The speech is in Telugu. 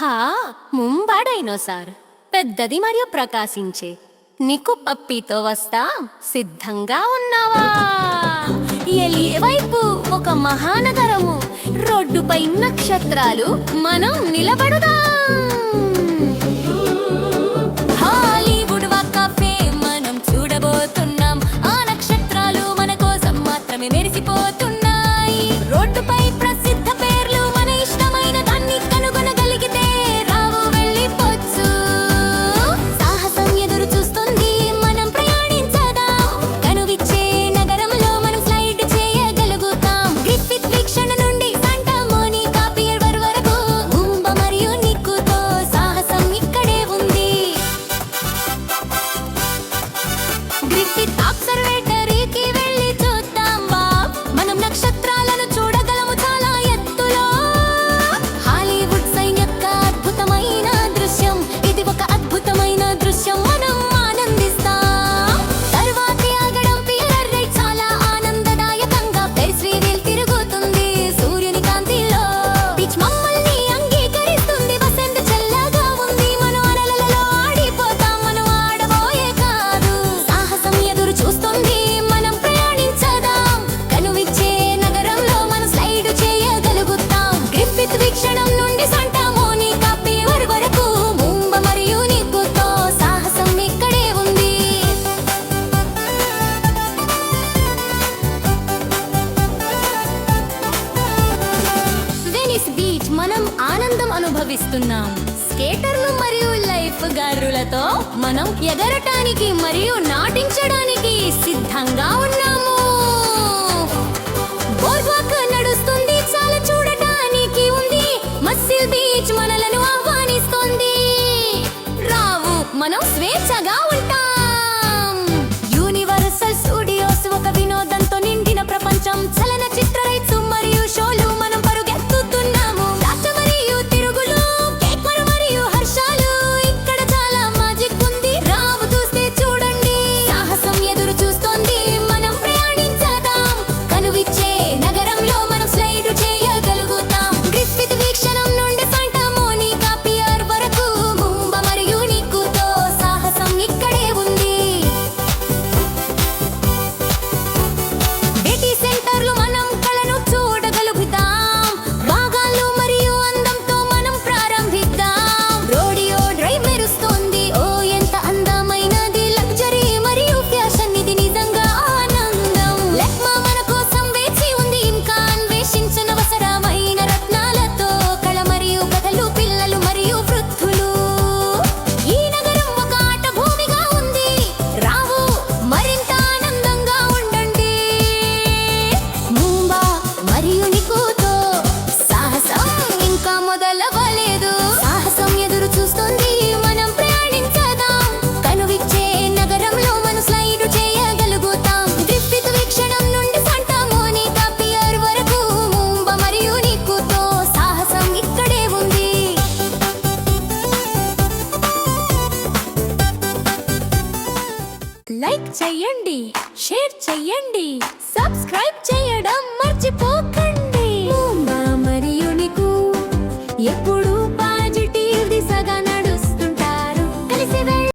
హా ముంబాడైనో సార్ పెద్దది మరియు ప్రకాశించే. నీకు పప్పితో వస్తా సిద్ధంగా ఉన్నావా? వైపు ఒక మహానగరము. రోడ్డుపై నక్షత్రాలు మనం నిలబడదా. ఆనందం అనుభవిస్తున్నాం. స్కేటర్లు మరియు లైఫ్ గారులతో మనం ఎగరటానికి మరియు నాటించడానికి సిద్ధంగా ఉన్నాము. నడుస్తుంది చూడటానికి ఉంది. బీచ్ మనలను రావు మనం స్వేచ్ఛగా ఉంటాం. చేయండి షేర్ చేయండి సబ్స్క్రైబ్ చేయడం మర్చిపోకండి.